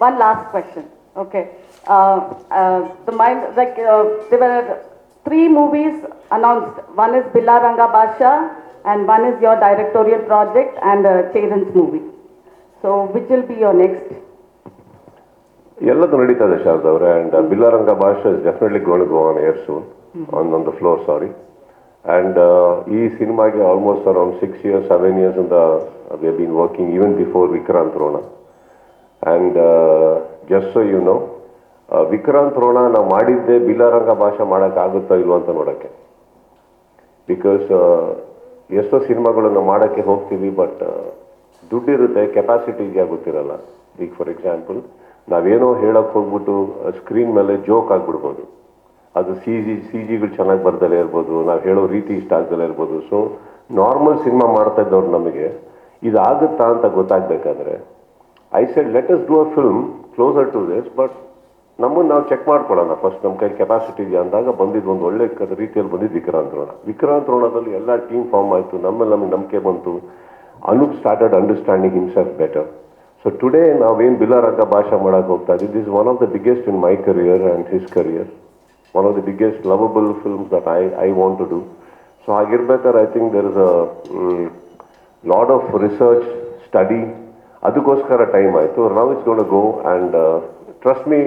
one last question. Okay. Uh, uh, the mind, like, uh, there were three movies announced. One is Billa Ranga Basha, and one is your directorial project, and uh, Cheran's movie. So, which will be your next? ಎಲ್ಲದೂ ನಡೀತಾ ಇದೆ ಶಾರದಾ ಅವರೇ and Billa Ranga Baasha is definitely gold go on air soon on on the floor sorry and ಈ ಸಿನಿಮಾಗೆ almost around six years seven years ಇಂದ we been working even before Vikrant Rona and just so you know Vikrant Rona ನಾವು ಮಾಡಿದ್ದೆ ಬಿಲ್ಲಾರಂಗ ಭಾಷೆ ಮಾಡೋಕ್ಕಾಗುತ್ತೋ ಇಲ್ವೋ ಅಂತ ನೋಡೋಕ್ಕೆ. Because ಎಷ್ಟೋ ಸಿನಿಮಾಗಳನ್ನು ಮಾಡೋಕ್ಕೆ ಹೋಗ್ತೀವಿ ಬಟ್ ದುಡ್ಡಿರುತ್ತೆ ಕೆಪಾಸಿಟಿ ಇದೆಯಾ ಗೊತ್ತಿರಲ್ಲ ಈಗ ಫಾರ್ ಎಕ್ಸಾಂಪಲ್ ನಾವೇನೋ ಹೇಳೋಕ್ಕೆ ಹೋಗ್ಬಿಟ್ಟು ಸ್ಕ್ರೀನ್ ಮೇಲೆ ಜೋಕ್ ಆಗಿಬಿಡ್ಬೋದು. ಅದು ಸಿ ಜಿ ಸಿ ಜಿಗಳು ಚೆನ್ನಾಗಿ ಬರ್ದಲೇ ಇರ್ಬೋದು, ನಾವು ಹೇಳೋ ರೀತಿ ಇಷ್ಟ ಆಗ್ದಲೇ ಇರ್ಬೋದು. ಸೊ ನಾರ್ಮಲ್ ಸಿನಿಮಾ ಮಾಡ್ತಾ ಇದ್ದವ್ರು ನಮಗೆ ಇದಾಗುತ್ತಾ ಅಂತ ಗೊತ್ತಾಗ್ಬೇಕಾದ್ರೆ I said let us do a film closer to this but ನಮ್ಮನ್ನು ನಾವು ಚೆಕ್ ಮಾಡ್ಕೊಳ್ಳೋಣ. ಫಸ್ಟ್ ನಮ್ಮ ಕೈ ಕೆಪಾಸಿಟಿ ಇದೆಯಾ ಅಂದಾಗ ಬಂದಿದ್ದು ಒಂದು ಒಳ್ಳೆ ರೀತಿಯಲ್ಲಿ ಬಂದಿದ್ದು ವಿಕ್ರಾಂತ್ ರೋಣ ವಿಕ್ರಾಂತ್ ರೋಣದಲ್ಲಿ ಎಲ್ಲ ಟೀಮ್ ಫಾರ್ಮ್ ಆಯಿತು. ನಮ್ಮಲ್ಲಿ ನಮಗೆ ನಂಬಿಕೆ ಬಂತು. Anup started understanding himself better so today ನಾವೇನು ಬಿಲಾರಂಗ ಭಾಷೆ ಮಾಡೋಕೆ ಹೋಗ್ತಾ ಇದ್ದೀವಿ. This one of the biggest in my career and his career one of the biggest lovable films that I I want to do so ಹಾಗಿರ್ಬೇಕಾದ್ರೆ I think there is a lot of research study ಅದಕ್ಕೋಸ್ಕರ time ಆಯಿತು. Now it's gone go and trust me